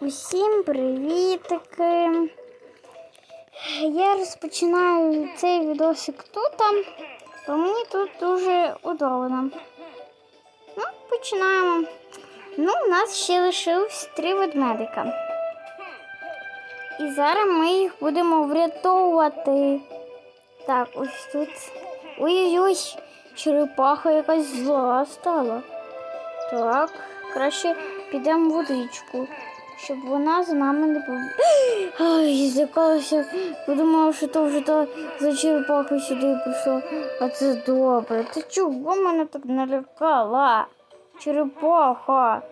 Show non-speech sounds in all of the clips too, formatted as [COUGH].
Усім привітики! Я розпочинаю цей відосик тут, бо мені тут дуже удобно. Ну, починаємо. Ну, у нас ще лишилось три ведмедика. І зараз ми їх будемо врятовувати. Так, ось тут. Ой-ой-ой, черепаха якась зла стала. Так, краще підемо в водичку, щоб вона за нами не пов... [GASPS] Ай, злякалася, подумала, що то вже та за черепаха сюди прийшла. А це добре. Ти чого мене так налякала? Черепаха.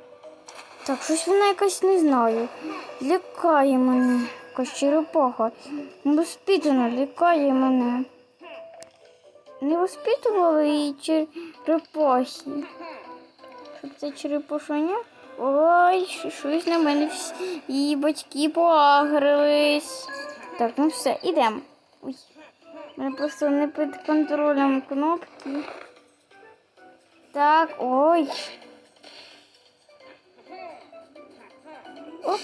Так, щось вона якась не знаю. Лякає мене. Якась черепаха. Невоспитана, лякає мене. Не воспитували її черепахи. Щоб це черепашоня? Ой, щось на мене всі її батьки поагрились. Так, ну все, ідемо. Ой, мене просто не під контролем кнопки. Так, ой. Оп.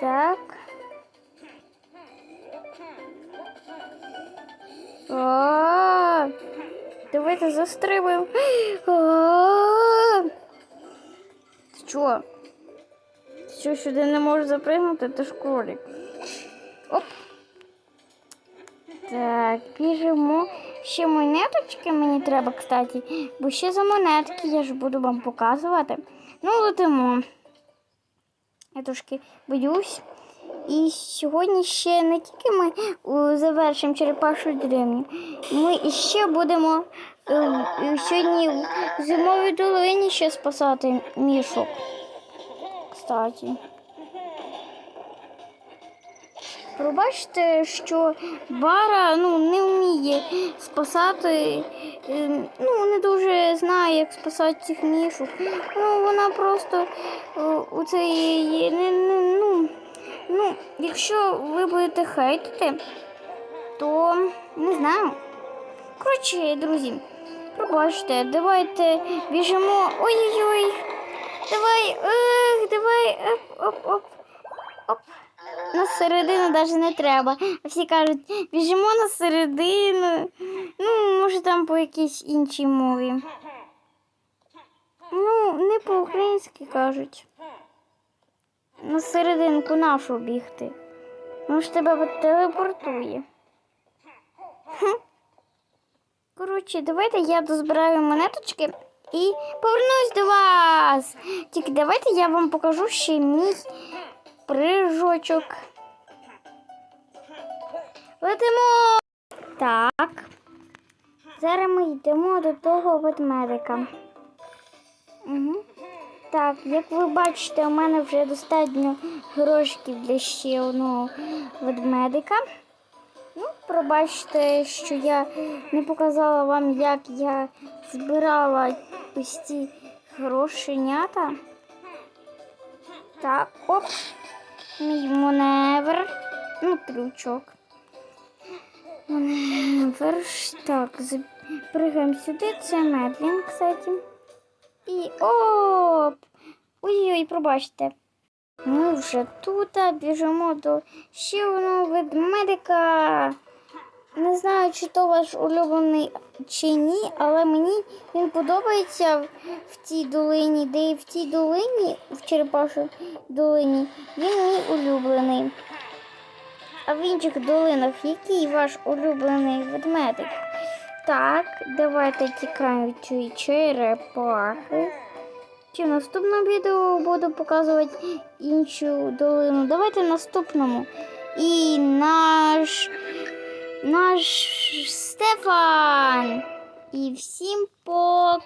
Так. Давайте застрибуємо. Ти чого? Ти що сюди не можеш запригнути? Ти ж кролик. Оп. Так, біжимо. Ще монеточки мені треба, кстати. Бо ще за монетки я ж буду вам показувати. Ну, летимо. Я трошки боюсь. І сьогодні ще не тільки ми е, завершимо черепашу древню, ми іще будемо е, сьогодні в зимовій долині ще спасати мішок. Кстати. Пробачте, що Бара ну, не вміє спасати, е, ну, не дуже знає, як спасати цих мішок. Ну, вона просто у цей, ну, ну, якщо ви будете хейтити, то не знаю. Коротше, друзі, пробачте, давайте біжимо. Ой-ой-ой. Давай, ех, давай, оп, оп, оп, оп. На середину навіть не треба. А всі кажуть, біжимо на середину. Ну, може там по якійсь іншій мові. Ну, не по-українськи кажуть. На серединку нашу бігти. Ну ж тебе телепортує. Коротше, давайте я дозбираю монеточки і повернусь до вас. Тільки давайте я вам покажу ще мій прыжочок. Летимо. Так. Зараз ми йдемо до того ведмедика. Угу. Так, як ви бачите, у мене вже достатньо грошиків для ще одного ведмедика. Ну, пробачте, що я не показала вам, як я збирала ось ці грошенята. Так, оп, мій маневр. Ну, трючок. Маневр. Так, запрыгаємо сюди. Це Медлін, кстати. І оп! Ой-ой, пробачте. Ми вже тут біжимо до ще одного ведмедика. Не знаю, чи то ваш улюблений чи ні, але мені він подобається в, в цій долині, де і в цій долині, в Черепашій долині, він мій улюблений. А в інших долинах який ваш улюблений ведмедик? Так, давайте цієї черепахи. Чи в наступному відео буду показувати іншу долину? Давайте в наступному. І наш наш Стефан. І всім пока!